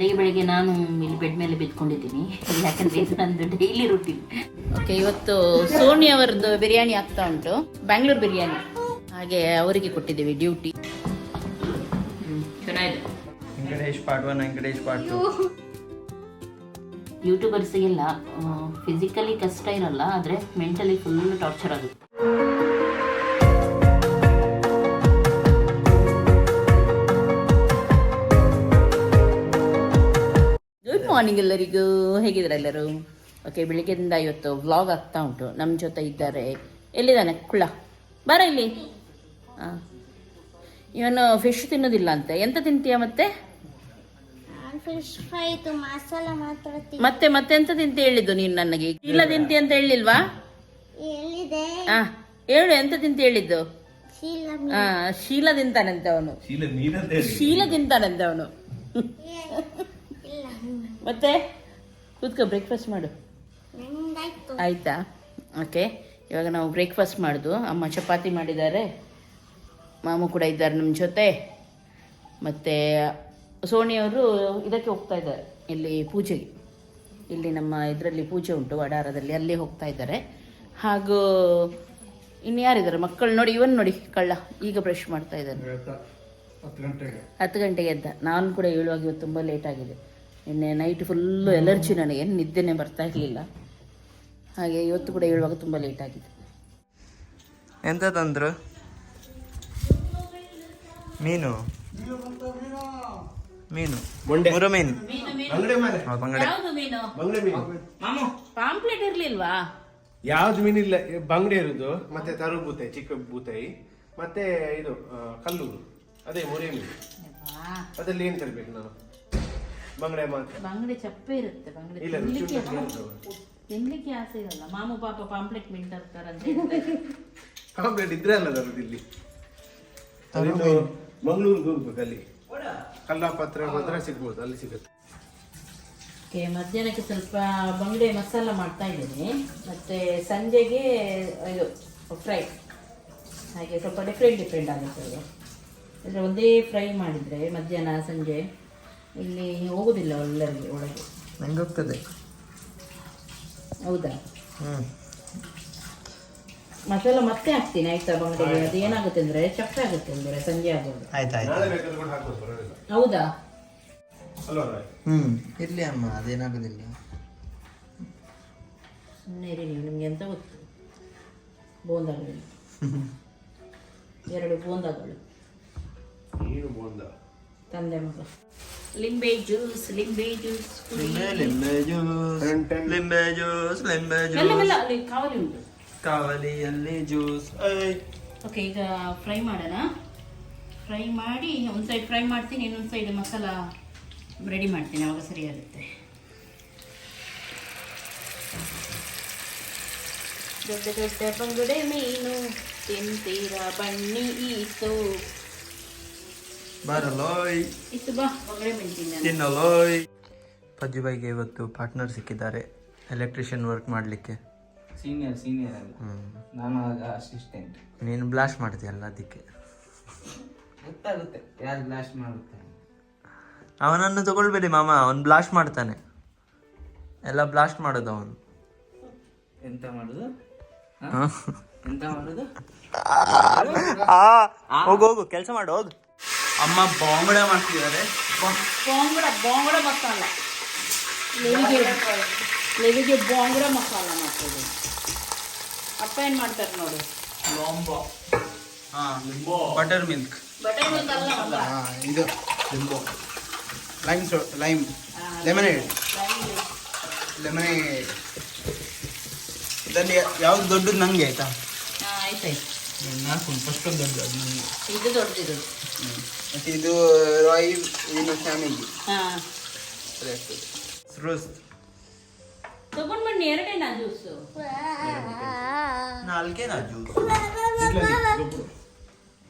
ಬೆಳಿಗ್ಗೆ ಬೆಳಿಗ್ಗೆ ನಾನು ಇಲ್ಲಿ ಬೆಡ್ ಮೇಲೆ ಬಿದ್ಕೊಂಡಿದ್ದೀನಿ. ಯಾಕಂದ್ರೆ ಇದು ನಂದು ಡೈಲಿ ರೂಟೀನ್ ಓಕೆ ಇವತ್ತು ಸೋನಿ ಅವರದ್ದು ಬಿರಿಯಾನಿ ಆಗ್ತಾ ಉಂಟು. ಬ್ಯಾಂಗ್ಳೂರ್ ಬಿರಿಯಾನಿ. ಹಾಗೆ ಅವರಿಗೆ ಕೊಟ್ಟಿದ್ದೀವಿ ಡ್ಯೂಟಿ ಚೆನ್ನಾಗಿದೆ. Venkatesh part one Venkatesh part two ಯೂಟ್ಯೂಬರ್ಸಿಗೆಲ್ಲ physically ಕಷ್ಟ ಇರಲ್ಲ ಆದರೆ ಮೆಂಟಲಿ ಫುಲ್ ಟಾರ್ಚರ್ ಆಗುತ್ತೆ. ಮಾರ್ನಿಂಗ್ ಎಲ್ಲರಿಗೂ ಹೇಗಿದ್ದಾರೆ ಎಲ್ಲರೂ? ಓಕೆ ಬೆಳಿಗ್ಗೆಯಿಂದ ಇವತ್ತು ವ್ಲಾಗ್ ಆಗ್ತಾ ಉಂಟು. ನಮ್ಮ ಜೊತೆ ಇದ್ದಾರೆ. ಎಲ್ಲಿದ್ದಾನೆ? ಕುಳ್ಳ. ಬರ ಇಲ್ಲಿ. ಹಾಂ ಇವನು ಫಿಶ್ ತಿನ್ನೋದಿಲ್ಲ ಅಂತೆ ಎಂತ ತಿಂತೀಯ ಮತ್ತೆ? ಫಿಶ್ ಫ್ರೈ ಇದು ಮಸಾಲ ಮಾತ್ರ ತಿ- ಮತ್ತೆ ಮತ್ತೆ ಎಂತ ತಿಂತ ಹೇಳಿದ್ದು ನೀನು ನನಗೆ? ಇಲ್ಲ ತಿಂತಿ ಅಂತ ಹೇಳಿಲ್ವಾ? ಎಲ್ಲಿದೆ ಆ ಹೇಳು ಎಂತ ತಿಂತ ಹೇಳಿದ್ದು? ಶೀಲ ಆ ಶೀಲ ತಿಂತಾನಂತೆ ಅವನು. ಶೀಲ ತಿಂತಾನಂತೆ ಅವನು. ಮತ್ತೆ? ಕೂತ್ಕೋ ಬ್ರೇಕ್ಫಾಸ್ಟ್ ಮಾಡು. ಆಯ್ತಾ? ಓಕೆ ಇವಾಗ ನಾವು ಬ್ರೇಕ್ಫಾಸ್ಟ್ ಮಾಡುದು. ಅಮ್ಮ ಚಪಾತಿ ಮಾಡಿದ್ದಾರೆ. ಮಾಮು ಕೂಡ ಇದ್ದಾರೆ ನಮ್ಮ ಜೊತೆ. ಮತ್ತು ಸೋನಿಯವರು ಇದಕ್ಕೆ ಹೋಗ್ತಾ ಇದ್ದಾರೆ. ಇಲ್ಲಿ ಪೂಜೆಗೆ. ಇಲ್ಲಿ ನಮ್ಮ ಇದರಲ್ಲಿ ಪೂಜೆ ಉಂಟು ವಡಾರದಲ್ಲಿ. ಅಲ್ಲಿ ಹೋಗ್ತಾ ಇದ್ದಾರೆ. ಹಾಗೂ ಇನ್ನು ಯಾರಿದ್ದಾರೆ? ಮಕ್ಕಳು ನೋಡಿ ಇವನ್ ನೋಡಿ ಕಳ್ಳ. ಈಗ ಬ್ರಷ್ ಮಾಡ್ತಾ ಇದ್ದಾರೆ ಹತ್ತು ಗಂಟೆಗೆ. ಎದ್ದ. ನಾನು ಕೂಡ ಹೇಳುವಾಗ ಇವತ್ತು ತುಂಬ ಲೇಟ್ ಆಗಿದೆ. ನಿನ್ನೆ ನೈಟ್ ಫುಲ್ಲು ಎಲರ್ಜಿ ನನಗೆ. ನಿದ್ದೆನೇ ಬರ್ತಾ ಇರಲಿಲ್ಲ. ಹಾಗೆ ಇವತ್ತು ಕೂಡ ಹೇಳುವಾಗ ತುಂಬ ಲೇಟ್ ಆಗಿದೆ. ಎಂತ ತಂದ್ರು? ಮೀನು. ಮೀನು. ಮುರ ಮೀನು. ಹಾ, ಬಂಗಡೆ ಯಾವುದು ಮೀನು? ಬಂಗಡೆ ಮೀನು. ಪಾಂಪ್ಲೆಟ್ ಇರ್ಲಿಲ್ವಾ? ಯಾವ್ದು ಮೀನಿಲ್ಲ ಬಂಗಡೆ ಇರುದು. ಮತ್ತೆ ತರು ಬೂತಾಯಿ ಚಿಕ್ಕ ಬೂತಾಯಿ ಮತ್ತೆ ಇದು ಕಲ್ಲು ಅದೇ ಮೂರೇ ಮೀನು. ಅದ್ರಲ್ಲಿ ಏನ್ ತರಬೇಕು ನಾನು ಬಂಗಡೆ ಮಾತ್ರ. ಬಂಗಡೆ ಚಪ್ಪೆ ಇರುತ್ತೆ ಬಂಗಡೆ ಇಲ್ಲ ರುಚಿ ತಿನ್ಲಿಕ್ಕೆ ಉಂಟು, ಉಂಟು. ತಿನ್ಲಿಕ್ಕೆ ಆಸೆ ಇರಲ್ಲ. ಮಾಮು ಪಾಪ ಪಾಂಪ್ಲೆಟ್ ಹೇಳ್ತಾರೆ. ಕಾಂಪ್ಲೇಟ್ ಇದ್ರೆ ಅಲ್ಲ ಅದು ಇಲ್ಲಿ ಮಂಗಳೂರಿಗೆ ಹೋಗ್ಬೇಕು ಅಲ್ಲಿ. ಕಲ್ಲಾಪತ್ರ ಮಾತ್ರ ಸಿಗ್ಬೋದು ಅಲ್ಲಿ ಸಿಗುತ್ತೆ. ಓಕೆ ಮಧ್ಯಾಹ್ನಕ್ಕೆ ಸ್ವಲ್ಪ ಬಂಗಡೆ ಮಸಾಲ ಮಾಡ್ತಾ ಇದ್ದೀನಿ. ಮತ್ತೆ ಸಂಜೆಗೆ ಇದು ಫ್ರೈ. ಹಾಗೆ ಸ್ವಲ್ಪ ಡಿಫ್ರೆಂಟ್ ಡಿಫ್ರೆಂಟ್ ಆಗುತ್ತೆ ಅದು. ಅಂದರೆ ಒಂದೇ ಫ್ರೈ ಮಾಡಿದರೆ ಮಧ್ಯಾಹ್ನ ಸಂಜೆ. ಇಲ್ಲಿ ಹೋಗೋದಿಲ್ಲ ಎಲ್ಲರಿಗೆ ಒಳಗೆ. ನಂಗೆ ಹೋಗ್ತದೆ. ಹೌದಾ? ಹ್ಮ್. ಮಸಾಲ ಮತ್ತೆ ಹಾಕ್ತೀನಿ ಆಯ್ತಾ ಬಂಗಡೆಗೆ? ಅದು ಏನಾಗುತ್ತೆ ಅಂದರೆ ಚಪ್ಪ ಆಗುತ್ತೆ ಅಂದರೆ ಸಂಜೆ ಆಗೋದು ಹಾಕ್ಬೋದು ಹೌದಾ? ಹ್ಞೂ ಇರ್ಲಿ ಅಮ್ಮ ಅದೇನಾಗೋದಿಲ್ಲ. ಸುಮ್ಮನೆ ಇರಿ ನೀವು ನಿಮ್ಗೆ ಎಂತ ಗೊತ್ತು? ಬೋಂದಾಗಳು. ಎರಡು ಬೋಂದಾಗಳು. ಏನು ಬೋಂದ? ತಂದೆ ಮಗ. ಲಿಂಬೆ ಜ್ಯೂಸ್ ಲಿಂಬೆ ಜ್ಯೂಸ್ ಲಿಂಬೆ ಲಿಂಬೆ ಜ್ಯೂಸ್ ಲಿಂಬೆ ಜ್ಯೂಸ್ ಲಿಂಬೆ ಜ್ಯೂಸ್ ಅಲ್ಲಿ ಕಾವಲಿ ಉಂಟು ಕಾವಲಿಯಲ್ಲಿ ಜ್ಯೂಸ್ ಓಕೆ ಈಗ ಫ್ರೈ ಮಾಡೋಣ ಫ್ರೈ ಮಾಡಿ ಒಂದು ಸೈಡ್ ಫ್ರೈ ಮಾಡ್ತೀನಿ ಇನ್ನೊಂದು ಸೈಡ್ ಮಸಾಲ ರೆಡಿ ಮಾಡ್ತೀನಿ ಅವಾಗ ಸರಿ ಆಗುತ್ತೆ. ದೊಡ್ಡ ದೊಡ್ಡ ಬಂಗುಡೆ ಮೀನು ತಿಂತೀರ ಬನ್ನಿ ಈತು ಬರಲೋಯ್. ತಿನ್ನಲೋಯ್. ಪಜ್ಜುಬಾಯಿಗೆ ಇವತ್ತು ಪಾರ್ಟ್ನರ್ ಸಿಕ್ಕಿದ್ದಾರೆ ಎಲೆಕ್ಟ್ರಿಷಿಯನ್ ವರ್ಕ್ ಮಾಡಲಿಕ್ಕೆ. ಸೀನಿಯರ್ ಸೀನಿಯರ್ ಅಲ್ಲ. ನಾನು ಆಗ ಅಸಿಸ್ಟೆಂಟ್ ನೀನು ಬ್ಲಾಸ್ಟ್ ಮಾಡ್ತೀಯಲ್ಲ ಅದಕ್ಕೆ. ಗೊತ್ತಾಗುತ್ತೆ ಯಾರು ಬ್ಲಾಸ್ಟ್ ಮಾಡುತ್ತೆ ಅವನನ್ನು ತಗೊಳ್ಬೇಡಿ ಮಾಮ ಅವನು ಬ್ಲಾಸ್ಟ್ ಮಾಡ್ತಾನೆ. ಎಲ್ಲ ಬ್ಲಾಸ್ಟ್ ಮಾಡೋದು ಅವನು. ಎಂತ ಮಾಡೋದು? ಹ? ಎಂತ ಹಾ ಹೋಗು ಹೋಗು ಕೆಲಸ ಮಾಡು ಹೋಗು. ಅಮ್ಮ ಬಾಂಬಡೆ ಮಾಡ್ತಿದ್ದಾರೆ. ಬಾಂಗುಡ ಬಾಂಗುಡ ಮಸಾಲ. ಲೆವಿಗೆ ಲೆವಿಗೆ ಬಾಂಗುಡ ಮಸಾಲ ಮಾಡ್ತದೆ ಅಪ್ಪ ಏನು ಮಾಡ್ತಾರೆ ನೋಡು? Butter milk. ಬಟರ್ ಮಿಲ್ಕ್ ಅಲ್ಲ ಹಾಂ ಇದು ಲಿಂಬೋ. Lime so lime. Lemonade. Lemonade. ಇದರಲ್ಲಿ ಯಾವ್ದು ದೊಡ್ಡದು ನಂಗೆ ಆಯ್ತಾ? ಆಯ್ತು ಆಯ್ತಾಯ್ತು. ನಾಲ್ಕು ಫಸ್ಟ್ ಒಂದು ದೊಡ್ಡ ಇದು ರಾಯಲ್ ಮತ್ತೆ ಇದು ರಾಯಿ ಇನ್ನು ಫ್ಯಾಮಿಲಿ ಹಾಂ. ತಗೊಂಡ್ ಬನ್ನಿ ಎರಡೇನಾ ಜ್ಯೂಸು? ನಾಲ್ಕೇನಾ ಜ್ಯೂಸ್?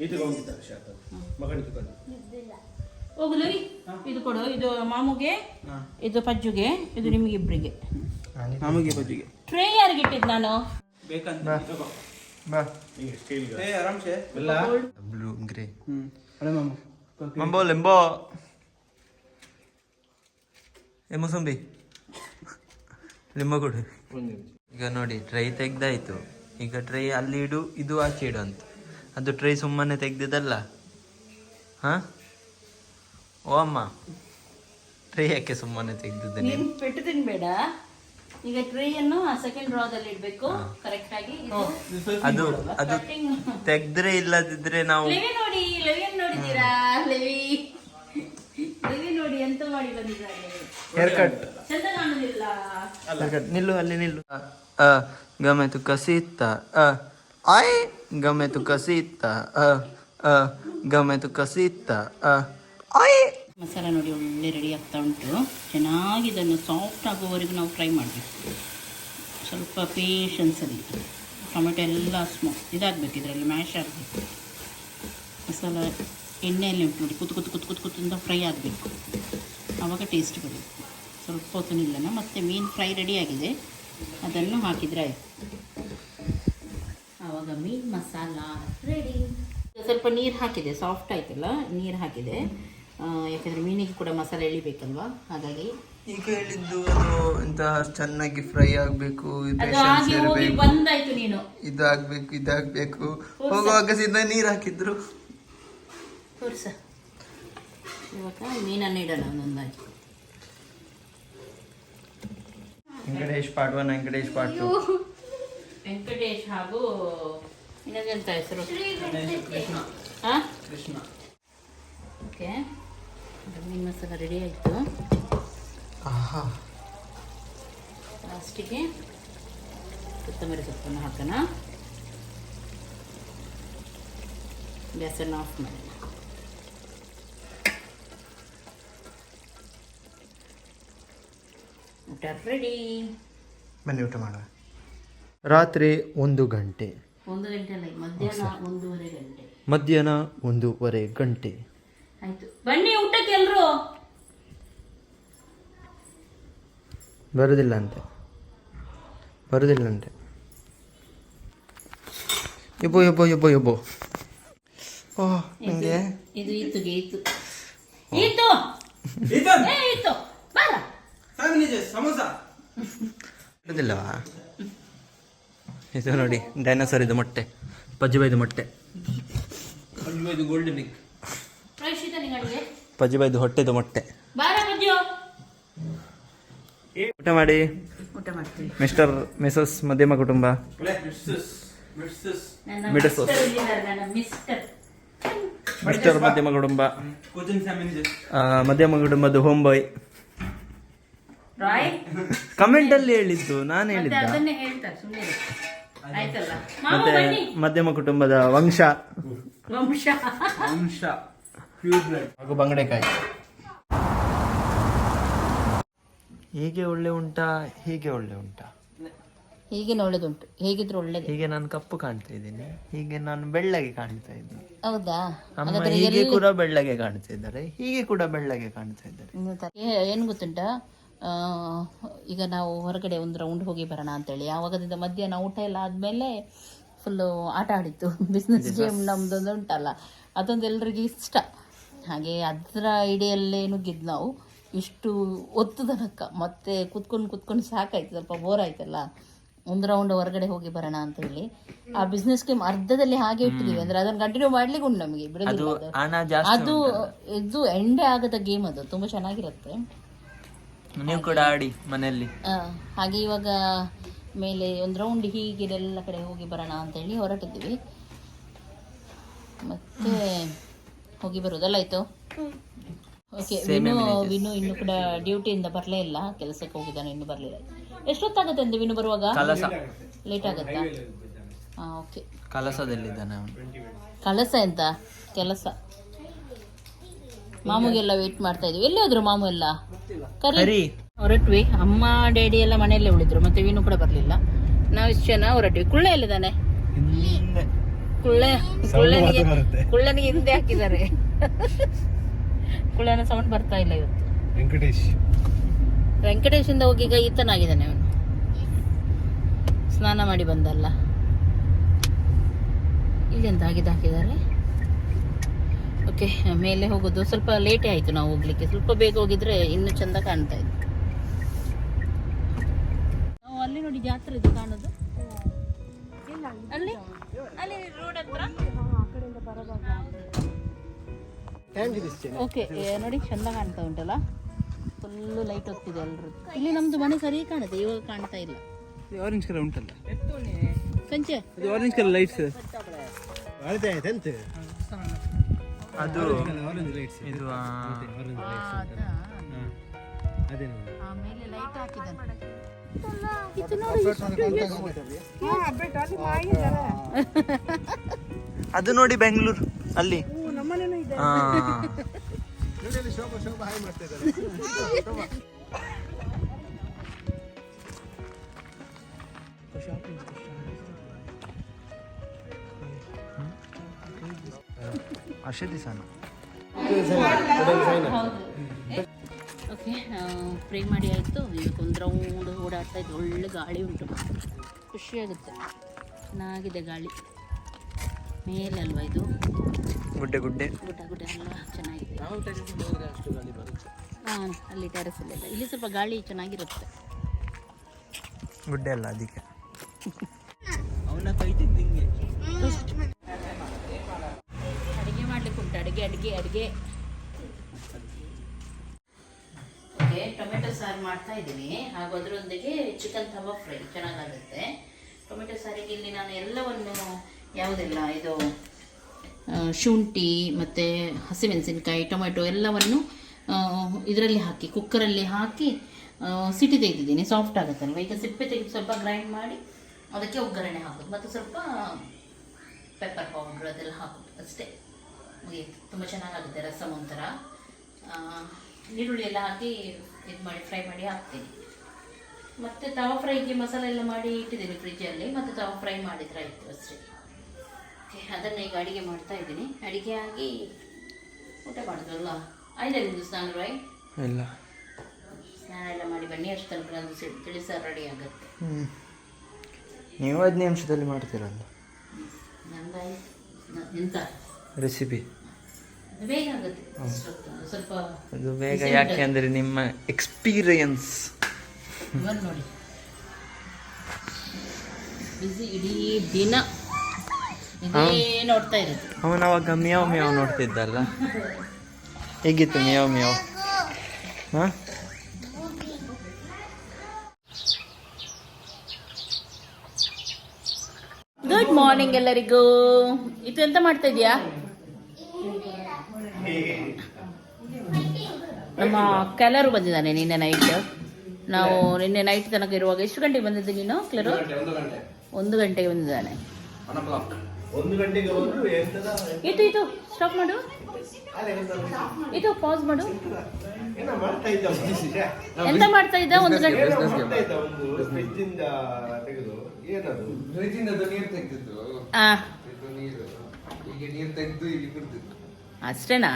ಇದು ಮಗನಿಗೆ ಬಂದು ಕೊಡು. ಇದು ಮಾಮುಗೆ ಇದು ಪಜ್ಜುಗೆ ಇದು ನಿಮಗಿಬ್ಬರಿಗೆ ನಮಗೆ ಪಜ್ಜುಗೆ. ಟ್ರೇ ಯಾರಿಗೆ ಇಟ್ಟಿದ್ದು ನಾನು. ಬಾ. ಏ ಆರಾಮ್ಸೆ? Blue grey hmm. ಅರೆ ಮಾಮ. ಮಂಬೋ ಲಿಂಬೋ. ಏ ಮುಸಂಬಿ. ಲಿಂಬ ಕೊಡು. ಈಗ ನೋಡಿ ಟ್ರೈ ತೆಗ್ದಾಯ್ತು. ಈಗ ಟ್ರೈ ಅಲ್ಲಿ ಇಡು ಇದು ಆಚೆ ಇಡು ಅಂತ. ಅದು ಟ್ರೈ ಸುಮ್ಮನೆ ತೆಗ್ದಿದ್ದಲ್ಲ ಹಾ? ಓ ಅಮ್ಮ. ಟ್ರೈ ಯಾಕೆ ಸುಮ್ಮನೆ ತೆಗ್ದಿದ್ದೆ ನೀನು? ಪೆಟ್ಟು ತಿನ್ಬೇಡ. ಈಗ ಟ್ರೇಯನ್ನು ಸೆಕೆಂಡ್ ಡ್ರಾದಲ್ಲಿ ಇಡಬೇಕು. ಕರೆಕ್ಟ್ ಆಗಿ ಅದು ಅದು ತೆಗೆದ್ರೆ ಇಲ್ಲದಿದ್ರೆ ನಾವು ಲೆವಿ ನೋಡಿ ಲೆವಿಯನ್ ನೋಡಿದೀರಾ ಲೆವಿ ಲೆವಿ ನೋಡಿ ಎಂತ ಮಾಡಿ ಬಂದಿದ್ದಾರೆ? ಹೇರ್ ಕಟ್ ಚಂದ ಕಾಣುದಿಲ್ಲ ನಿಲ್ಲು ಅಲ್ಲಿ ನಿಲ್ಲು. ಅ ಗಮೆ ತು ಕಸೀತ ಅ ಆಯ್ ಗಮೆ ತು ಕಸೀತ ಅ ಅ ಗಮೆ ತು ಕಸೀತ ಅ ಆಯ್ ಮಸಾಲ ನೋಡಿ ಒಳ್ಳೆ ರೆಡಿ ಆಗ್ತಾ ಉಂಟು. ಚೆನ್ನಾಗಿ ಇದನ್ನು ಸಾಫ್ಟ್ ಆಗುವವರೆಗೂ ನಾವು ಫ್ರೈ ಮಾಡಬೇಕು. ಸ್ವಲ್ಪ ಪೇಷನ್ಸಲ್ಲಿ ಟೊಮೆಟೊ ಎಲ್ಲ ಸ್ಮೋ ಇದಾಗಬೇಕು ಇದರಲ್ಲಿ ಮ್ಯಾಶ್ ಆಗಬೇಕು. ಮಸಾಲ ಎಣ್ಣೆಯಲ್ಲಿ ಉಂಟು ನೋಡಿ, ಕುತ್ತು ಕುತ್ತು ಕುತ್ತು ಕುತ್ತು ಕುತ್ತಿಂದ ಫ್ರೈ ಆಗಬೇಕು. ಆವಾಗ ಟೇಸ್ಟ್ ಬರುತ್ತೆ. ಸ್ವಲ್ಪ ಹೊತ್ತು ನಿಲ್ಲನ ಮತ್ತು ಮೀನು ಫ್ರೈ ರೆಡಿ ಆಗಿದೆ. ಅದನ್ನು ಹಾಕಿದರೆ ಆಯಿತು. ಆವಾಗ ಮೀನು ಮಸಾಲ ರೆಡಿ ಸ್ವಲ್ಪ ನೀರು ಹಾಕಿದೆ ಸಾಫ್ಟ್ ಆಯ್ತಲ್ಲ, ನೀರು ಹಾಕಿದೆ. ಯಾಕಂದರೆ ಮೀನಿಗೆ ಕೂಡ ಮಸಾಲೆ ಎಳಿಬೇಕಲ್ವಾ? ಹಾಗಾಗಿ. ಈಗ ಹೇಳಿದ್ದು ಅದು ಎಂತ ಚೆನ್ನಾಗಿ ಫ್ರೈ ಆಗ್ಬೇಕು ಇದಾಗಬೇಕು ಇದಾಗಬೇಕು ಹೋಗಿ ಬಂದಾಯ್ತು ನೀನು. ಇದು ಆಗ್ಬೇಕು ಇದಾಗ್ಬೇಕು ಹೋಗುವಾಗ ಸೀದಾ ನೀರ್ ಹಾಕಿದ್ರು. ತೋರ್ಸ. ಇವಾಗ ಮೀನನ್ನು ಇಡೋಣ ಒಂದೊಂದಾಗಿ Venkatesh part one Venkatesh part two Venkatesh ಹಾಗೂ ಇನ್ನೊಂದೆಂತ ಹೆಸರು? ಹಾಂ ಕೃಷ್ಣ. ಓಕೆ. ಮೀನು ಮಸಾಲ ರೆಡಿ ಆಯಿತು. ಆಹಾ. ಲಾಸ್ಟಿಗೆ ಕೊತ್ತಂಬರಿ ಸೊಪ್ಪನ್ನು ಹಾಕೋಣ. ಗ್ಯಾಸನ್ನು ಆಫ್ ಮಾಡೋಣ. ಊಟ ರೆಡಿ ಬನ್ನಿ ಊಟ ಮಾಡುವ ರಾತ್ರಿ ಒಂದು ಗಂಟೆ. ಒಂದು ಗಂಟೆ ಅಲ್ಲ ಮಧ್ಯಾಹ್ನ ಒಂದೂವರೆ ಗಂಟೆ. ಮಧ್ಯಾಹ್ನ ಒಂದೂವರೆ ಗಂಟೆ. ಎಲ್ರು ಬರುದಿಲ್ಲ ಅಂತೆ ಬರುದಿಲ್ಲ ಅಂತೆ ಯಬ್ಬೋ ಯಬ್ಬೋ ಯಬ್ಬೋ ಯಬ್ಬೋ ಓ ನಿಮಗೆ ಇದು ಇತ್ತು ಇತ್ತು ಇತ್ತು ಏ ಈತು. ಬಾರ. ಸಮೋಸ. ಬರುದಿಲ್ಲವಾ? ಇದು ನೋಡಿ ಡೈನೋಸರ್ ಇದು ಮೊಟ್ಟೆ. ಪಜ್ಜಿಬೈದು ಮೊಟ್ಟೆ. ಇದು ಗೋಲ್ಡನ್ ಎಗ್ ಪ್ರವೇಶಿತ ನಿಗಳಿಗೆ ಪಜ್ಜಿಬೈದು ಹೊಟ್ಟೆದು ಮೊಟ್ಟೆ. ಊಟ ಮಾಡಿ. ಮಿಸ್ಟರ್ ಮಿಸಸ್ ಮಧ್ಯಮ ಕುಟುಂಬ. ಮಿಸ್ಟರ್ ಇಲ್ಲಿದ್ದಾರೆ, ಮಿಸ್ಟರ್. ಮಿಸ್ಟರ್ ಮಧ್ಯಮ ಕುಟುಂಬ. ಕೋಚಿಂಗ್ ಫ್ಯಾಮಿಲಿ ಆ, ಮಧ್ಯಮ ಕುಟುಂಬದ ಹೋಮ್ ಬಾಯ್ ಕಮೆಂಟ್ ಅಲ್ಲಿ ಹೇಳಿದ್ದು ನಾನು ಹೇಳಿದ್ದೆ ಹೇಳಿದ್ದ. ಅದನ್ನೇ ಸುಮ್ಮನೆ ಆಯ್ತಲ್ಲ. ಮಾಮ ಮತ್ತೆ ಬನ್ನಿ. ಮಧ್ಯಮ ಕುಟುಂಬದ ವಂಶ. ವಂಶ. ಅಂಶ ಪ್ಯೂರ್ ಬ್ಲಡ್ ಹಾಗೂ ಬಂಗಡೆಕಾಯಿ. ಹೀಗೆ ಒಳ್ಳೆ ಉಂಟಾ ಹೀಗೆ ಒಳ್ಳೆ ಉಂಟಾ? ಹೀಗೆ ಒಳ್ಳೇದುಂಟು ಹೇಗಿದ್ರು ಒಳ್ಳೇದು. ಹೀಗೆ ನಾನು ಕಪ್ಪು ಕಾಣ್ತಾ ಇದ್ದೀನಿ ಹೀಗೆ ನಾನು ಬೆಳ್ಳಗೆ ಕಾಣ್ತಾ ಇದ್ದೀನಿ. ಹೌದಾ? ಅಮ್ಮ ಹೀಗೆ ಕೂಡ ಬೆಳ್ಳಗೆ ಕಾಣ್ತಾ ಇದ್ದಾರೆ ಹೀಗೆ ಕೂಡ ಬೆಳ್ಳಗೆ ಕಾಣ್ತಾ ಇದ್ದಾರೆ. ಏ- ಏನು ಗೊತ್ತುಂಟ? ಆ, ಈಗ ನಾವು ಹೊರಗಡೆ ಒಂದು ರೌಂಡ್ ಹೋಗಿ ಬರೋಣ ಅಂತೇಳಿ. ಆವಾಗದಿಂದ ಮಧ್ಯಾಹ್ನ ಊಟ ಎಲ್ಲ ಆದಮೇಲೆ ಫುಲ್ಲು ಆಟ ಆಡಿತ್ತು ಬಿಸ್ನೆಸ್ ಗೇಮ್ ನಮ್ದೊಂದು ಉಂಟಲ್ಲ ಅದೊಂದು ಎಲ್ರಿಗೂ ಇಷ್ಟ. ಹಾಗೆ ಅದರ ಐಡಿಯಲ್ಲೇ ನುಗ್ಗಿದ್ದು ನಾವು ಇಷ್ಟು ಒತ್ತು ತನಕ ಮತ್ತೆ ಕುತ್ಕೊಂಡು ಕುತ್ಕೊಂಡು ಸಾಕಾಯ್ತು ಸ್ವಲ್ಪ ಬೋರ್ ಆಯ್ತಲ್ಲ. ಒಂದು ರೌಂಡ್ ಹೊರಗಡೆ ಹೋಗಿ ಬರೋಣ ಅಂತ ಹೇಳಿ. ಆ ಬಿಸ್ನೆಸ್ ಸ್ಕೀಮ್ ಅರ್ಧದಲ್ಲಿ ಹಾಗೆ ಇಟ್ಟಿದ್ದೀವಿ ಅಂದ್ರೆ ಅದನ್ನ ಕಂಟಿನ್ಯೂ ಮಾಡ್ಲಿಕ್ಕೆ ಉಂಟು ನಮಗೆ ಅದು ಬಿಡೋದಿಲ್ಲ ಇದು ಎಂಡೆ ಆಗದ ಗೇಮ್ ಅದು. ತುಂಬಾ ಚೆನ್ನಾಗಿರುತ್ತೆ. ನೀವು ಕೂಡ ಆಡಿ ಮನೆಯಲ್ಲಿ. ಹಾಗೆ ಇವಾಗ ಮೇಲೆ ಒಂದು ರೌಂಡ್ ಹೀಗೆ ಎಲ್ಲ ಕಡೆ ಹೋಗಿ ಬರೋಣ ಅಂತ ಹೇಳಿ ಹೊರಟಿದ್ದೀವಿ. ಮತ್ತೆ ಹೋಗಿ ಬರೋದಲ್ಲ ಆಯ್ತು? ಓಕೆ ವಿನು ವಿನು ಇನ್ನು ಕೂಡ ಡ್ಯೂಟಿಯಿಂದ ಬರಲೇ ಇಲ್ಲ ಕೆಲಸಕ್ಕೆ ಹೋಗಿದ್ದಾನೆ ಇನ್ನು ಬರಲಿಲ್ಲ. ಎಷ್ಟೊತ್ತಾಗುತ್ತೆ ಅಂತ ವಿನು ಬರುವಾಗ? ಕಲಸ. ಲೇಟ್ ಆಗುತ್ತಾ? ಹಾಂ ಓಕೆ ಕಲಸದಲ್ಲಿದ್ದಾನೆ ಕಲಸ ಕಳಸ ಎಂತ? ಕೆಲಸ. ಮಾಮೂಗೆಲ್ಲ ವೇಟ್ ಮಾಡ್ತಾ ಇದ್ವಿ. ಎಲ್ಲಿ ಹೋದ್ರು ಮಾಮು ಎಲ್ಲ? ಕರಿ? ಹೊರಟ್ವಿ. ಅಮ್ಮ ಡ್ಯಾಡಿ ಎಲ್ಲ ಮನೆಯಲ್ಲೇ ಉಳಿದ್ರು ಮತ್ತೆ ವಿನು ಕೂಡ ಬರಲಿಲ್ಲ. ನಾವು ಇಷ್ಟು ಜನ ಹೊರಟ್ವಿ. ಕುಳ್ಳ ಎಲ್ಲಿದ್ದಾನೆ? ಕುಳ್ಳೆ ಕುಳ್ಳನಿಗೆ ಕುಳ್ಳನಿಗೆ ಹಿಂದೆ ಹಾಕಿದ್ದಾರೆ. ಕುಳ್ಳನ ಸೌಂಡ್ ಬರ್ತಾ ಇಲ್ಲ ಇವತ್ತು. ವೆಂಕಟೇಶ್. ವೆಂಕಟೇಶ್ ಇಂದ ಹೋಗಿ ಈಗ ಈತನಾಗಿದ್ದಾನೆ ಅವನು. ಸ್ನಾನ ಮಾಡಿ ಬಂದಲ್ಲ. ಇಲ್ಲಿಂದ ಆಗಿದ್ದು ಹಾಕಿದ್ದಾರೆ? ಓಕೆ ಮೇಲೆ ಹೋಗೋದು. ಸ್ವಲ್ಪ ಲೇಟೇ ಆಯಿತು ನಾವು ಹೋಗ್ಲಿಕ್ಕೆ. ಸ್ವಲ್ಪ ಬೇಗ ಹೋಗಿದ್ರೆ ಇನ್ನೂ ಚೆಂದ ಕಾಣ್ತಾ ಇತ್ತು ನಾವು ಅಲ್ಲಿ ನೋಡಿ ಜಾತ್ರೆ ಇದು ಕಾಣೋದು. ಅಲ್ಲಿ? ಅಲ್ಲಿ ರೋಡ್ ಹತ್ರ? ಓಕೆ ನೋಡಿ ಚಂದ ಕಾಣ್ತಾ ಉಂಟಲ್ಲ? ಫುಲ್ಲು ಲೈಟ್ ಹೋಗ್ತಿದೆ ಎಲ್ರು. ಇಲ್ಲಿ ನಮ್ದು ಮನೆ ಸರಿ ಕಾಣುತ್ತೆ ಇವಾಗ ಕಾಣ್ತಾ ಇಲ್ಲ. ಆರೆಂಜ್ ಕಲರ್ ಉಂಟಲ್ಲ? ಕಂಚೆ ಅದು ಆರೆಂಜ್ ಕಲರ್ ಲೈಟ್ಸ್ ಅದು ಆರೆಂಜ್ ಲೈಟ್ಸ್ ಇದು ಆ, ಆಮೇಲೆ ಲೈಟ್ ಹಾಕಿದ್ದಾನೆ ಅದು ನೋಡಿ ಬೆಂಗಳೂರು ಅಲ್ಲಿ. ಅಷ್ಟೇ ದಿವಸನ ಪ್ರೇ ಮಾಡಿ ಆಯಿತು. ಇದು ಒಂದು ರೌಂಡ್ ಓಡಾಡ್ತಾ ಇದ್ದು ಒಳ್ಳೆ ಗಾಳಿ ಉಂಟು. ಖುಷಿಯಾಗುತ್ತೆ ಚೆನ್ನಾಗಿದೆ ಗಾಳಿ. ಮೇಲಲ್ವಾ ಇದು? ಗುಡ್ಡೆ ಗುಡ್ಡೆ. ಗುಡ್ಡ ಗುಡ್ಡೆ ಅಲ್ಲ ಚೆನ್ನಾಗಿದೆ. ಹಾಂ ಅಲ್ಲಿ ಟೆರೆಸಲ್ಲೆಲ್ಲ ಇಲ್ಲಿ ಸ್ವಲ್ಪ ಗಾಳಿ ಚೆನ್ನಾಗಿರುತ್ತೆ. ಗುಡ್ಡೆ ಅಲ್ಲ ಅದಕ್ಕೆ. ಅಡುಗೆ ಮಾಡ್ಲಿಕ್ಕೆ ಉಂಟು. ಅಡುಗೆ ಅಡುಗೆ ಅಡುಗೆ. ಟೊಮೆಟೊ ಸಾರು ಮಾಡ್ತಾ ಇದ್ದೀನಿ. ಹಾಗೂ ಅದರೊಂದಿಗೆ ಚಿಕನ್ ತವಾ ಫ್ರೈ ಚೆನ್ನಾಗಾಗುತ್ತೆ. ಟೊಮೆಟೊ ಸಾರಿಗೆ ಇಲ್ಲಿ ನಾನು ಎಲ್ಲವನ್ನು ಯಾವುದೆಲ್ಲ ಇದು ಶುಂಠಿ ಮತ್ತು ಹಸಿಮೆಣಸಿನ್ಕಾಯಿ, ಟೊಮೆಟೊ ಎಲ್ಲವನ್ನು ಇದರಲ್ಲಿ ಹಾಕಿ, ಕುಕ್ಕರಲ್ಲಿ ಹಾಕಿ ಸಿಟಿ ತೆಗೆದಿದ್ದೀನಿ. ಸಾಫ್ಟ್ ಆಗುತ್ತಲ್ವ? ಈಗ ಸಿಪ್ಪೆ ತೆಗೆದು ಸ್ವಲ್ಪ ಗ್ರೈಂಡ್ ಮಾಡಿ ಅದಕ್ಕೆ ಒಗ್ಗರಣೆ ಹಾಕೋದು. ಮತ್ತು ಸ್ವಲ್ಪ ಪೆಪ್ಪರ್ ಪೌಡ್ರ್ ಅದೆಲ್ಲ ಹಾಕೋದು. ಅಷ್ಟೇ. ಮುಗಿಯಿತು ತುಂಬ ಚೆನ್ನಾಗಾಗುತ್ತೆ ರಸಮ್ ಒಂಥರ ಈರುಳ್ಳಿ ಎಲ್ಲ ಹಾಕಿ ಇದು ಮಾಡಿ ಫ್ರೈ ಮಾಡಿ ಹಾಕ್ತೀನಿ. ಮತ್ತು ತವಾ ಫ್ರೈಗೆ ಮಸಾಲೆ ಎಲ್ಲ ಮಾಡಿ ಇಟ್ಟಿದ್ದೀನಿ ಫ್ರಿಜ್ಜಲ್ಲಿ ಮತ್ತು ತವಾ ಫ್ರೈ ಮಾಡಿದ್ರೆ ಆಯಿತು ಅಷ್ಟೇ. ಓಕೆ ಅದನ್ನು ಈಗ ಅಡುಗೆ ಮಾಡ್ತಾ ಇದ್ದೀನಿ. ಅಡುಗೆ ಆಗಿ ಊಟ ಮಾಡಿದ್ರಲ್ಲ ಆಯ್ತಾ ನಿಮ್ಮದು ಸ್ನಾನ ರಾಯ್ ಇಲ್ಲ. ಸ್ನಾನ ಎಲ್ಲ ಮಾಡಿ ಬನ್ನಿ ಅಷ್ಟು ತನಕ ನಂದು ತಿಳಿಸಾರು ರೆಡಿ ಆಗುತ್ತೆ. ಹ್ಞೂ ನೀವು ಹದಿನೈದು ನಿಮಿಷದಲ್ಲಿ ಮಾಡ್ತೀರಲ್ಲ ನಂದಾಯ್ತು. ಎಂತ? ರೆಸಿಪಿ ಅದು ಬೇಗ ಯಾಕೆ ಅಂದರೆ ನಿಮ್ಮ ಎಕ್ಸ್ಪೀರಿಯನ್ಸ್ ನೋಡಿ. ಬಿಸಿ ಇಡೀ ದಿನ. ಇದೇ ನೋಡ್ತಾ ಇರೋದು. ಅವನು ಅವಾಗ ಮಿಯಾವ್ ಮಿಯಾವ್ ನೋಡ್ತಿದ್ದಲ್ಲ? ಹೇಗಿತ್ತು ಮಿಯಾವ್ ಮಿಯಾವ್? ಹಾಂ? ಗುಡ್ ಮಾರ್ನಿಂಗ್ ಎಲ್ಲರಿಗೂ. ಇದು ಎಂತ ಮಾಡ್ತಾ ಇದೀಯಾ ನಮ್ಮ ಕೆಲರು ಬಂದಿದ್ದಾನೆ ನಿನ್ನೆ ನೈಟ್ ನಾವು ನಿನ್ನೆ ನೈಟ್ ತನಕ ಇರುವಾಗ ಎಷ್ಟು ಗಂಟೆಗೆ ಬಂದಿದ್ದೆ ನೀನು ಕೆಲರು? ಒಂದು ಗಂಟೆಗೆ ಬಂದಿದ್ದಾನೆ. ಇದು ಇದು ಸ್ಟಾಪ್ ಮಾಡು. ಇದು ಪಾಸ್ ಮಾಡು. ಏನೋ ಮಾಡ್ತಾ ಇದ್ದ ಎಂತ ಮಾಡ್ತಾ ಇದ್ದ? ಒಂದು ಗಂಟೆ. ನೀರು ಈಗ ನೀರು. ತೆಗೆದು ಇಲ್ಲಿ ಅಷ್ಟೇನಾ?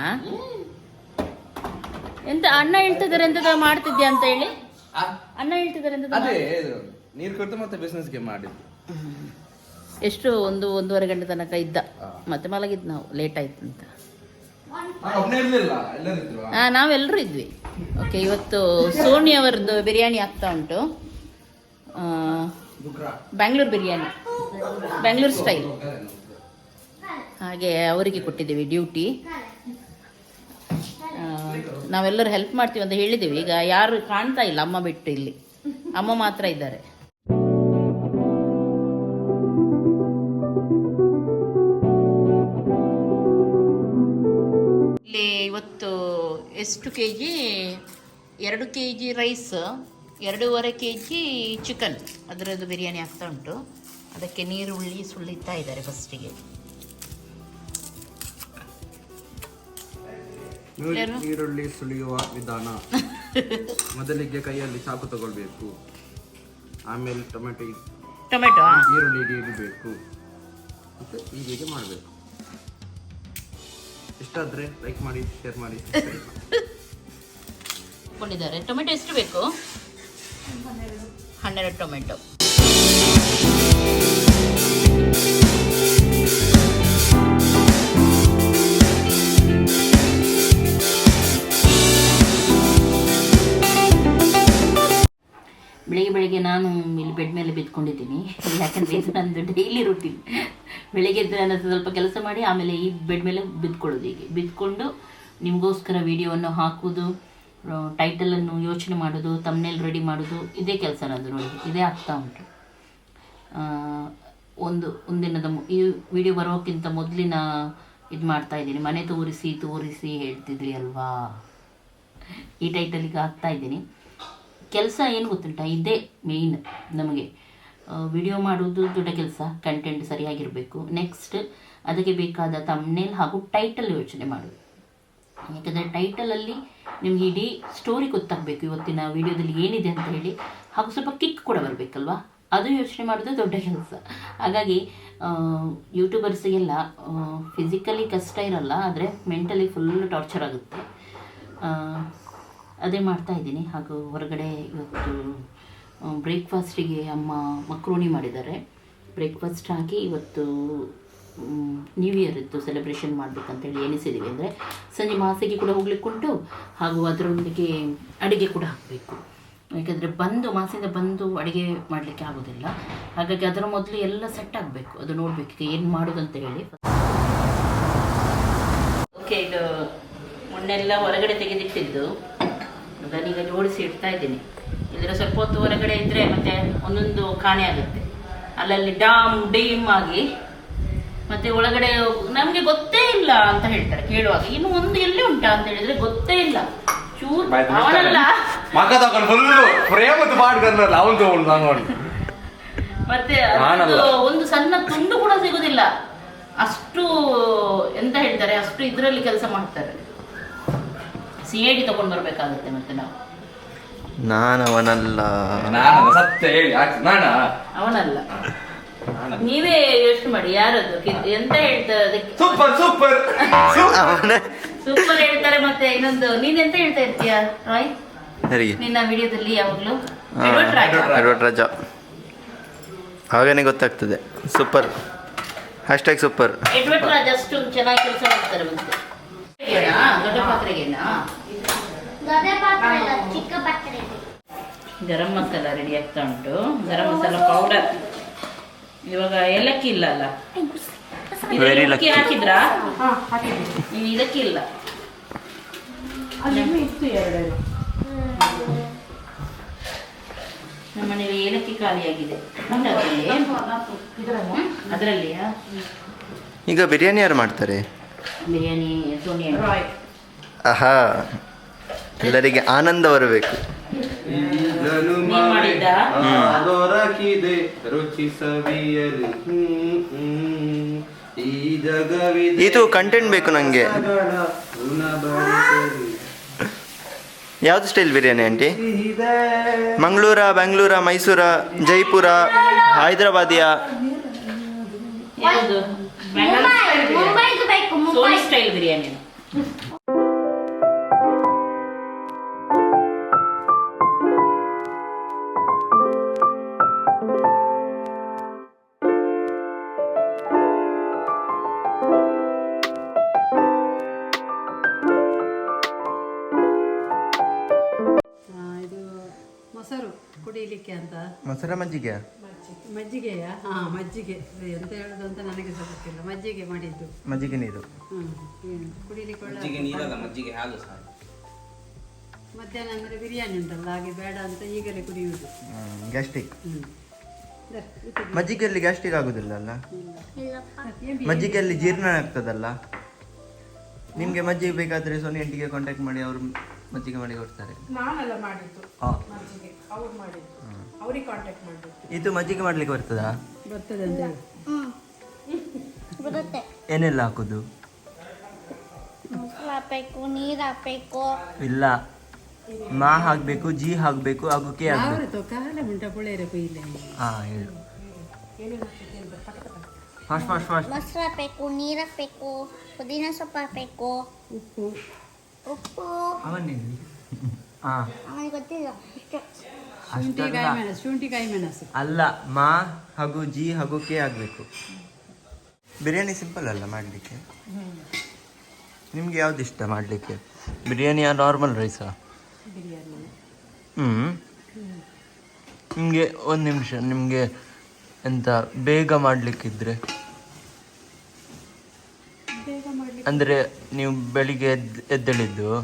ಎಂತ ಅಣ್ಣ ಹೇಳ್ತಿದ್ದಾರೆ ಎಂತ ಮಾಡ್ತಿದ್ಯಾ ಅಂತ ಹೇಳಿ? ಅಣ್ಣ ಹೇಳ್ತಿದ್ದಾರೆ ಎಂತದ ಅದೇ ನೀರು ಕೊಟ್ಟು ಮತ್ತೆ ಬಿಸ್ನೆಸ್ಗೆ ಮಾಡಿದ್ದು. ಎಷ್ಟು ಒಂದು ಒಂದೂವರೆ ಗಂಟೆ ತನಕ ಇದ್ದ. ಮತ್ತೆ ಮಲಗಿದ್ ನಾವು ಲೇಟ್ ಆಯ್ತು ಅಂತ. ಹಾ ನಾವೆಲ್ಲರೂ ಇದ್ವಿ. ಓಕೆ ಇವತ್ತು ಸೋನಿ ಅವರದ್ದು ಬಿರಿಯಾನಿ ಆಗ್ತಾ ಉಂಟು. ಬ್ಯಾಂಗ್ಳೂರ್ ಬಿರಿಯಾನಿ. ಬ್ಯಾಂಗ್ಳೂರ್ ಸ್ಟೈಲ್ ಹಾಗೆ ಅವರಿಗೆ ಕೊಟ್ಟಿದ್ದೇವೆ ಡ್ಯೂಟಿ ನಾವೆಲ್ಲರೂ ಹೆಲ್ಪ್ ಮಾಡ್ತೀವಿ ಅಂತ ಹೇಳಿದ್ದೇವೆ. ಈಗ ಯಾರು ಕಾಣ್ತಾ ಇಲ್ಲ ಅಮ್ಮ ಬಿಟ್ಟು ಇಲ್ಲಿ. ಅಮ್ಮ ಮಾತ್ರ ಇದ್ದಾರೆ. ಇಲ್ಲಿ ಇವತ್ತು ಎಷ್ಟು ಕೆ ಜಿ ಎರಡು ಕೆ ಜಿ ರೈಸ್ ಎರಡೂವರೆ ಕೆ ಜಿ ಚಿಕನ್ ಅದರದ್ದು ಬಿರಿಯಾನಿ ಆಗ್ತಾ ಉಂಟು. ಅದಕ್ಕೆ ನೀರು ಉಳ್ಳಿ ಸುಳಿತಾ ಇದ್ದಾರೆ ಫಸ್ಟಿಗೆ ಈರುಳ್ಳಿ ಸುಳಿಯುವ ವಿಧಾನ. ಮೊದಲಿಗೆ ಕೈಯಲ್ಲಿ ಚಾಕು ತಗೊಳ್ಬೇಕು. ಆಮೇಲೆ ಟೊಮೆಟೊ ಟೊಮೆಟೊ ಈರುಳ್ಳಿ ಇಡಬೇಕು. ಮತ್ತೆ ಹೀಗೆ ಮಾಡಬೇಕು. ಇಷ್ಟಾದ್ರೆ ಲೈಕ್ ಮಾಡಿ ಶೇರ್ ಮಾಡಿ ಕೊಂಡಿದ್ದಾರೆ ಟೊಮೆಟೊ ಎಷ್ಟು ಬೇಕು? ಹನ್ನೆರಡು ಟೊಮೆಟೊ. ಬೆಳಿಗ್ಗೆ ನಾನು ಇಲ್ಲಿ ಬೆಡ್ ಮೇಲೆ ಬಿದ್ಕೊಂಡಿದ್ದೀನಿ. ಯಾಕಂದ್ರೆ ಇದು ನಂದು ಡೈಲಿ ರೂಟೀನ್ ಬೆಳಗ್ಗೆ ಎದ್ದು ನಾನು ಸ್ವಲ್ಪ ಕೆಲಸ ಮಾಡಿ, ಆಮೇಲೆ ಈ ಬೆಡ್ ಮೇಲೆ ಬಿದ್ಕೊಳ್ಳೋದು ಹೀಗೆ. ಬಿದ್ಕೊಂಡು ನಿಮಗೋಸ್ಕರ ವಿಡಿಯೋವನ್ನು ಹಾಕೋದು ಟೈಟಲನ್ನು ಯೋಚನೆ ಮಾಡೋದು ತಮ್ಮನೇಲಿ ರೆಡಿ ಮಾಡೋದು ಇದೇ ಕೆಲಸ ನಂದು ನೋಡಿ. ಇದೇ ಆಗ್ತಾ ಉಂಟು. ಒಂದು, ಒಂದಿನದ ಈ ವಿಡಿಯೋ ಬರೋಕ್ಕಿಂತ ಮೊದಲಿನ ಇದು ಮಾಡ್ತಾ ಇದ್ದೀನಿ. ಮನೆ ತೋರಿಸಿ ತೋರಿಸಿ ಹೇಳ್ತಿದ್ರಿ ಅಲ್ವಾ? ಈ ಟೈಟಲಿಗೆ ಹಾಕ್ತಾ ಇದ್ದೀನಿ. ಕೆಲಸ ಏನು ಗೊತ್ತುಂಟಾ? ಇದೇ ಮೇಯ್ನ್ ನಮಗೆ. ವಿಡಿಯೋ ಮಾಡೋದು ದೊಡ್ಡ ಕೆಲಸ ಕಂಟೆಂಟ್ ಸರಿಯಾಗಿರಬೇಕು. ನೆಕ್ಸ್ಟ್ ಅದಕ್ಕೆ ಬೇಕಾದ ತಮ್ನೇಲ್ ಹಾಗೂ ಟೈಟಲ್ ಯೋಚನೆ ಮಾಡೋದು. ಯಾಕಂದರೆ ಟೈಟಲಲ್ಲಿ ನಿಮಗೆ ಇಡೀ ಸ್ಟೋರಿ ಗೊತ್ತಾಗಬೇಕು. ಇವತ್ತಿನ ವಿಡಿಯೋದಲ್ಲಿ ಏನಿದೆ ಅಂತ ಹೇಳಿ. ಹಾಗೂ ಸ್ವಲ್ಪ ಕಿಕ್ ಕೂಡ ಬರಬೇಕಲ್ವಾ? ಅದು ಯೋಚನೆ ಮಾಡೋದು ದೊಡ್ಡ ಕೆಲಸ. ಹಾಗಾಗಿ ಯೂಟ್ಯೂಬರ್ಸಿಗೆಲ್ಲ ಫಿಸಿಕಲಿ ಕಷ್ಟ ಇರಲ್ಲ, ಆದರೆ ಮೆಂಟಲಿ ಫುಲ್ ಟಾರ್ಚರ್ ಆಗುತ್ತೆ. ಅದೇ ಮಾಡ್ತಾ ಇದ್ದೀನಿ. ಹಾಗೂ ಹೊರಗಡೆ ಇವತ್ತು ಬ್ರೇಕ್ಫಾಸ್ಟಿಗೆ ಅಮ್ಮ ಮಕ್ರೋನಿ ಮಾಡಿದ್ದಾರೆ. ಬ್ರೇಕ್ಫಾಸ್ಟ್ ಹಾಕಿ ಇವತ್ತು ನ್ಯೂ ಇಯರ್ ಇತ್ತು ಸೆಲೆಬ್ರೇಷನ್ ಮಾಡಬೇಕಂತೇಳಿ ಎನಿಸಿದ್ದೀವಿ ಅಂದರೆ ಸಂಜೆ ಮಾಸಿಗೆ ಕೂಡ ಹೋಗ್ಲಿಕ್ಕೆ ಉಂಟು, ಹಾಗೂ ಅದರೊಂದಿಗೆ ಅಡುಗೆ ಕೂಡ ಹಾಕಬೇಕು. ಯಾಕೆಂದರೆ ಬಂದು, ಮಾಸಿಂದ ಬಂದು ಅಡುಗೆ ಮಾಡಲಿಕ್ಕೆ ಆಗೋದಿಲ್ಲ. ಹಾಗಾಗಿ ಅದರ ಮೊದಲು ಎಲ್ಲ ಸೆಟ್ ಆಗಬೇಕು. ಅದು ನೋಡಬೇಕು ಏನು ಮಾಡೋದಂತ ಹೇಳಿ. ಓಕೆ ಇದು ಮೊನ್ನೆಲ್ಲ ಹೊರಗಡೆ ತೆಗೆದಿಟ್ಟಿದ್ದು. ಅದನ್ನೀಗ ಜೋಡಿಸಿ ಇಡ್ತಾ ಇದ್ದೀನಿ. ಇಲ್ಲದ್ರೆ ಸ್ವಲ್ಪ ಹೊತ್ತು ಹೊರಗಡೆ ಇದ್ರೆ ಮತ್ತೆ ಒಂದೊಂದು ಕಾಣೆ ಆಗುತ್ತೆ. ಅಲ್ಲಲ್ಲಿ ಡಾಮ್ ಡೀಮ್ ಆಗಿ ಮತ್ತೆ ಒಳಗಡೆ ನಮಗೆ ಗೊತ್ತೇ ಇಲ್ಲ ಅಂತ ಹೇಳ್ತಾರೆ ಕೇಳುವಾಗ. ಇನ್ನು ಒಂದು ಎಲ್ಲಿ ಉಂಟಾ ಅಂತ ಹೇಳಿದ್ರೆ ಗೊತ್ತೇ ಇಲ್ಲ. ಚೂರ್ ಅವನಲ್ಲ. ಮಗ ತಗೊಂಡು ಫುಲ್ ಪ್ರೇಮದ ಮಾಡ್ಕೊಂಡಲ್ಲ ಅವನು ತಗೊಂಡು ತಗೊಂಡು ಮತ್ತೆ ಒಂದು ಸಣ್ಣ ತುಂಡು ಕೂಡ ಸಿಗುದಿಲ್ಲ. ಅಷ್ಟು ಎಂತ ಹೇಳ್ತಾರೆ ಅಷ್ಟು ಇದರಲ್ಲಿ ಕೆಲಸ ಮಾಡ್ತಾರೆ. ಸಿ ಐ ಡಿ ತಗೊಂಡ್ ಬರ್ಬೇಕಾಗುತ್ತೆ ಮತ್ತೆ ನಾವು. ನಾನವನಲ್ಲ. ನಾನು ಸತ್ಯ ಹೇಳಿ ನಾನ? ಅವನಲ್ಲ. ನೀವೇ ಯೋಚನೆ ಮಾಡಿ ಯಾರದು ಕಿ- ಎಂತ ಹೇಳ್ತಾರೆ ಅದಕ್ಕೆ ಸೂಪರ್ ಸೂಪರ್. ಅವನ. ಸೂಪರ್. ಹೇಳ್ತಾರೆ ಮತ್ತೆ ಇನ್ನೊಂದು. ನೀನ್ ಎಂತ ಹೇಳ್ತಾ ಇರ್ತೀಯ ರಾಯ್? ನಿನ್ನ ವಿಡಿಯೋದಲ್ಲಿ ಯಾವಾಗ್ಲೂ? ಹಾ, ಎಡ್ವರ್ಡ್ ರಾಯ್. ಎಡ್ವರ್ಡ್ ರಾಜ. ಹಾಗೇನೆ ಗೊತ್ತಾಗ್ತದೆ. Super. Hashtag super. Edward Raj ಅಷ್ಟು ಚೆನ್ನಾಗಿ ಕೆಲಸ ಮಾಡ್ತಾರೆ ಮತ್ತೆ? ದೊಡ್ಡ ಪಾತ್ರೆಗೇನಾ? ಗರಂ ಮಸಾಲ ರೆಡಿ ಆಗ್ತಾ ಉಂಟು. ಗರಂ ಮಸಾಲ ಪೌಡರ್ ಇವಾಗ ಏಲಕ್ಕಿ ಇಲ್ಲ ಅಲ್ಲ? ಏಲಕ್ಕಿ. ಹಾಕಿದ್ರಾ? ಇದಕ್ಕೆ ಇಲ್ಲ. ನಮ್ಮನೇಲಿ ಏಲಕ್ಕಿ ಖಾಲಿಯಾಗಿದೆ. ಅದರಲ್ಲಿ? ಈಗ ಬಿರಿಯಾನಿ ಯಾರು ಮಾಡ್ತಾರೆ? ಬಿರಿಯಾನಿ ಸೋನಿಯಾ ಆಹಾ. ಎಲ್ಲರಿಗೆ ಆನಂದ ಬರಬೇಕು. ಇದು ಕಂಟೆಂಟ್ ಬೇಕು ನಂಗೆ. ಯಾವ್ದು ಸ್ಟೈಲ್ ಬಿರಿಯಾನಿ ಆಂಟಿ. ಮಂಗಳೂರ ಬೆಂಗಳೂರ ಮೈಸೂರ ಜೈಪುರ ಹೈದರಾಬಾದಿಯ? ಯಾವುದು? ಮುಂಬೈ ಮುಂಬೈದು ಮುಂಬೈ. ಸ್ಟೈಲ್ ಬಿರಿಯಾನಿ. ಕುಡಿಲಿಕ್ಕೆ ಅಂತ? ಮೊಸರ ಮಜ್ಜಿಗೆ. ಮಜ್ಜಿಗೆಯ? ಹಾ ಮಜ್ಜಿಗೆ. ಎಂತ ಹೇಳುದು ಅಂತ ನನಗೆ ಸಹ ಗೊತ್ತಿಲ್ಲ. ಮಜ್ಜಿಗೆ ಮಾಡಿದ್ದು. ಮಜ್ಜಿಗೆ ನೀರು. ಹ್ಮ್. ಕುಡಿಲಿಕ್ಕೆ ಒಳ್ಳೆ ಮಜ್ಜಿಗೆ ನೀರಲ್ಲ ಮಜ್ಜಿಗೆ ಹಾಲು ಸಾರು ಮಧ್ಯಾಹ್ನ ಅಂದ್ರೆ ಬಿರಿಯಾನಿ ಉಂಟಲ್ಲ ಹಾಗೆ ಬೇಡ ಅಂತ ಈಗಲೇ ಕುಡಿಯುವುದು. ಗ್ಯಾಸ್ಟ್ರಿಕ್. ಇದು ಮಜ್ಜಿಗೆಯಲ್ಲಿ ಗ್ಯಾಸ್ಟ್ರಿಕ್ ಆಗುದಿಲ್ಲ ಅಲ್ಲ? ಮಜ್ಜಿಗೆಯಲ್ಲಿ ಜೀರ್ಣ ಆಗ್ತದಲ್ಲ? ನಿಮ್ಗೆ ಮಜ್ಜಿಗೆ ಬೇಕಾದ್ರೆ ಸೋನಿ ಎಂಟಿಗೆ ಕಾಂಟ್ಯಾಕ್ಟ್ ಮಾಡಿ ಅವರು ಮಜ್ಜಿಗೆ ಮಾಡಿ ಕೊಡ್ತಾರೆ ನಾನೆಲ್ಲ ಮಾಡಿದ್ದು. ಮಜ್ಜಿಗೆ. ಅವ್ರು ಮಾಡಿದ್ದು. ಅವ್ರಿಗೆ ಕಾಂಟ್ಯಾಕ್ಟ್ ಮಾಡಿದ್ದು. ಇದು ಮಜ್ಜಿಗೆ ಮಾಡ್ಲಿಕ್ಕೆ ಬರ್ತದಾ? ಬರ್ತದೆ ಅಂತ ಹೇಳಿ. ಹ್ಮ್. ಬರುತ್ತೆ. ಏನೆಲ್ಲ ಹಾಕುದು? ಮೊಸರು ಹಾಕ್ಬೇಕು ನೀರು ಹಾಕ್ಬೇಕು. ಇಲ್ಲ. ಮಾ ಹಾಕ್ಬೇಕು ಜಿ ಹಾಕ್ಬೇಕು ಹಾಗೂ ಕೆ ಹಾಕ್ಬೇಕು. ಕಾಲ ಉಂಟ ಪುಳೇರೆ ಕೊಯ್ಲೆ ಹಾ ಹೇಳು. Fast fast fast. ಮೊಸರು ಹಾಕ್ಬೇಕು ನೀರು ಹಾಕ್ಬೇಕು ಪುದೀನ ಸೊಪ್ಪು ಹಾಕ್ಬೇಕು. ಉಪ್ಪು. ಉಪ್ಪು. ಅವನ್ನೇನು ಹಾ ಅವನಿಗೆ ಗೊತ್ತಿಲ್ಲ. ಇಷ್ಟೇ. ಶುಂಠಿ ಅಷ್ಟಲ್ಲ. ಕಾಯಿ ಮೆಣಸು ಶುಂಠಿ ಕಾಯಿ ಮೆಣಸು. ಅಲ್ಲ ಮಾ ಹಾಗೂ ಜಿ ಹಾಗೂ ಕೆ ಆಗಬೇಕು. ಬಿರಿಯಾನಿ ಸಿಂಪಲ್ ಅಲ್ಲ ಮಾಡಲಿಕ್ಕೆ? ನಿಮ್ಗೆ ಯಾವ್ದು ಇಷ್ಟ ಮಾಡಲಿಕ್ಕೆ? ಬಿರಿಯಾನಿ ನಾರ್ಮಲ್ ರೈಸಾ ಬಿರಿಯಾನಿ. ನಿಮ್ಗೆ ನಿಮಗೆ ಒಂದು ನಿಮಿಷ ನಿಮಗೆ ಎಂತ ಬೇಗ ಮಾಡಲಿಕ್ಕಿದ್ರೆ? ಅಂದರೆ ನೀವು ಬೆಳಿಗ್ಗೆ ಎದ್ದು ಎದ್ದೇಳಿದ್ದು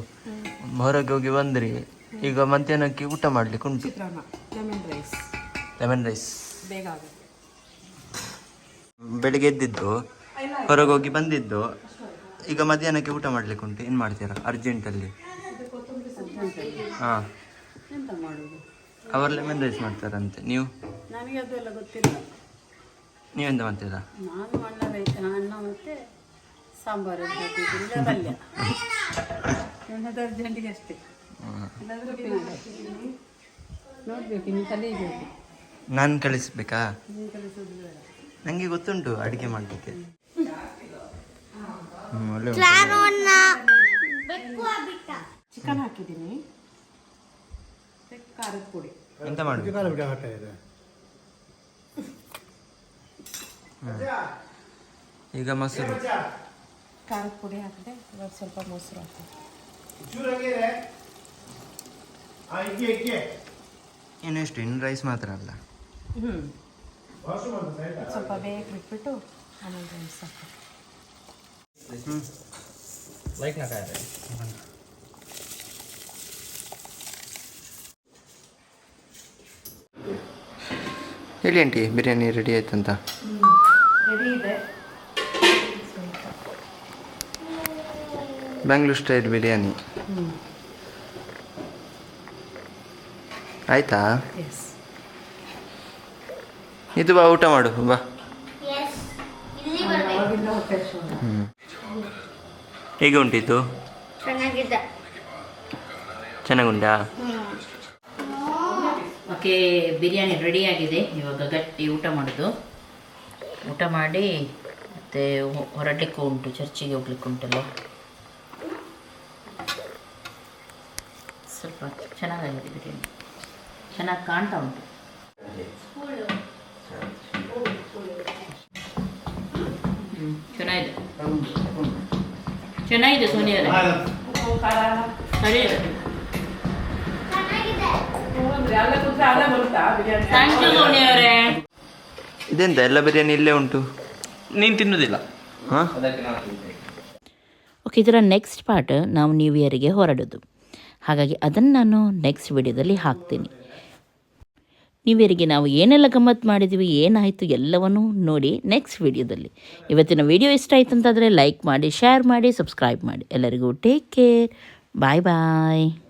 ಹೊರಗೆ ಹೋಗಿ ಬಂದ್ರಿ ಈಗ ಮಧ್ಯಾಹ್ನಕ್ಕೆ ಊಟ ಮಾಡ್ಲಿಕ್ಕೆ ಉಂಟು. ಲೆಮನ್ ರೈಸ್ ಲೆಮನ್ ರೈಸ್ ಬೇಗ ಆಗುತ್ತೆ. ಬೆಳಿಗ್ಗೆ ಎದ್ದಿದ್ದು ಹೊರಗೆ ಹೋಗಿ ಬಂದಿದ್ದು ಈಗ ಮಧ್ಯಾಹ್ನಕ್ಕೆ ಊಟ ಮಾಡ್ಲಿಕ್ಕೆ ಉಂಟು. ಏನು ಮಾಡ್ತೀರಾ ಅರ್ಜೆಂಟಲ್ಲಿ? ಹಾಂ. ಅವರು ಲೆಮನ್ ರೈಸ್ ಮಾಡ್ತಾರಂತೆ. ನೀವು? ನನಗೆ ಅದೆಲ್ಲ ಗೊತ್ತಿಲ್ಲ. ನೀವೆಂತ ಮಾಡ್ತೀರಾ? ನಾನು ಅನ್ನ ರೈ- ಅನ್ನ ಮತ್ತೆ ಸಾಂಬಾರು ಹಾಕಿದ್ದೀನಿ, ಇಲ್ಲ ಪಲ್ಯ. ಅರ್ಜೆಂಟಿಗೆ ಅಷ್ಟೇ. ಇಲ್ಲಾಂದ್ರೆ. ನೋಡ್ಬೇಕು ಇನ್ನು ನಾನು ಕಳಿಸ್ಬೇಕಾ ನೀನು ಕಲಿಸೋದು ಬೇಡ. ನನಗೆ ಗೊತ್ತುಂಟು ಅಡುಗೆ ಮಾಡಲಿಕ್ಕೆ. ಒಳ್ಳೆ ಚಿಕನ್ ಹಾಕಿದ್ದೀನಿ. ಖಾರದ ಪುಡಿ. ಎಂತ ಮಾಡಿ ಕಾಲ ಬಿಡ ಹಾಕ್ತಾ ಇದೆ ಈಗ ಮೊಸರು. ಖಾರದ ಪುಡಿ ಹಾಕಿದೆ ಇವಾಗ ಸ್ವಲ್ಪ ಮೊಸರು ಹಾಕಿದೆ ಇನ್ನು ಎಷ್ಟು ಇನ್ನು ರೈಸ್ ಮಾತ್ರ ಅಲ್ಲ? ಹ್ಞೂ ಸ್ವಲ್ಪ ಬೇಗ ಬಿಟ್ಬಿಟ್ಟು ಆಮೇಲೆ ರೈಸ್ ಹಾಕಿ ಹೇಳಿ ಆಂಟಿ ಬಿರಿಯಾನಿ ರೆಡಿ ಆಯ್ತಂತ? ರೆಡಿ ಇದೆ. ಬ್ಯಾಂಗ್ಳೂರ್ ಸ್ಟೈಲ್ ಬಿರಿಯಾನಿ ಆಯ್ತಾ ಇದು ಬಾ ಊಟ ಮಾಡು ಬಾ. ಹೇಗೆ ಉಂಟಿತು ಚೆನ್ನಾಗುಂಟಾ? ಓಕೆ ಬಿರಿಯಾನಿ ರೆಡಿ ಆಗಿದೆ. ಇವಾಗ ಗಟ್ಟಿ ಊಟ ಮಾಡೋದು. ಊಟ ಮಾಡಿ ಮತ್ತೆ ಹೊರಡ್ಲಿಕ್ಕೂ ಉಂಟು ಚರ್ಚಿಗೆ ಹೋಗ್ಲಿಕ್ಕೆ ಉಂಟಲ್ಲ ಸ್ವಲ್ಪ ಚೆನ್ನಾಗಾಗಿದೆ ಬಿರಿಯಾನಿ ಚೆನ್ನಾಗಿ ಕಾಣ್ತಾ ಉಂಟು. ಚೆನ್ನಾಗಿದೆ. ಚೆನ್ನಾಗಿದೆ ಸೋನಿಯವರೇ ಸರಿ ಥ್ಯಾಂಕ್ ಯು ಸೋನಿಯವರೇ ಇದೆಂತ ಎಲ್ಲ ಬಿರಿಯಾನಿ ಇಲ್ಲೇ ಉಂಟು? ನೀನು ತಿನ್ನುವುದಿಲ್ಲ ಹಾಂ? ಓಕೆ ಇದರ ನೆಕ್ಸ್ಟ್ ಪಾರ್ಟ್ ನಾವು ನ್ಯೂ ಇಯರಿಗೆ ಹೊರಡೋದು. ಹಾಗಾಗಿ ಅದನ್ನು ನಾನು ನೆಕ್ಸ್ಟ್ ವಿಡಿಯೋದಲ್ಲಿ ಹಾಕ್ತೀನಿ. ನೀವು ಇಯರಿಗೆ ನಾವು ಏನೆಲ್ಲ ಗಮ್ಮತ್ತು ಮಾಡಿದ್ವಿ, ಏನಾಯಿತು ಎಲ್ಲವನ್ನೂ ನೋಡಿ ನೆಕ್ಸ್ಟ್ ವಿಡಿಯೋದಲ್ಲಿ. ಇವತ್ತಿನ ವಿಡಿಯೋ ಇಷ್ಟ ಆಯ್ತು ಅಂತಂದರೆ ಲೈಕ್ ಮಾಡಿ ಶೇರ್ ಮಾಡಿ ಸಬ್ಸ್ಕ್ರೈಬ್ ಮಾಡಿ. ಎಲ್ಲರಿಗೂ ಟೇಕ್ ಕೇರ್ ಬಾಯ್ ಬಾಯ್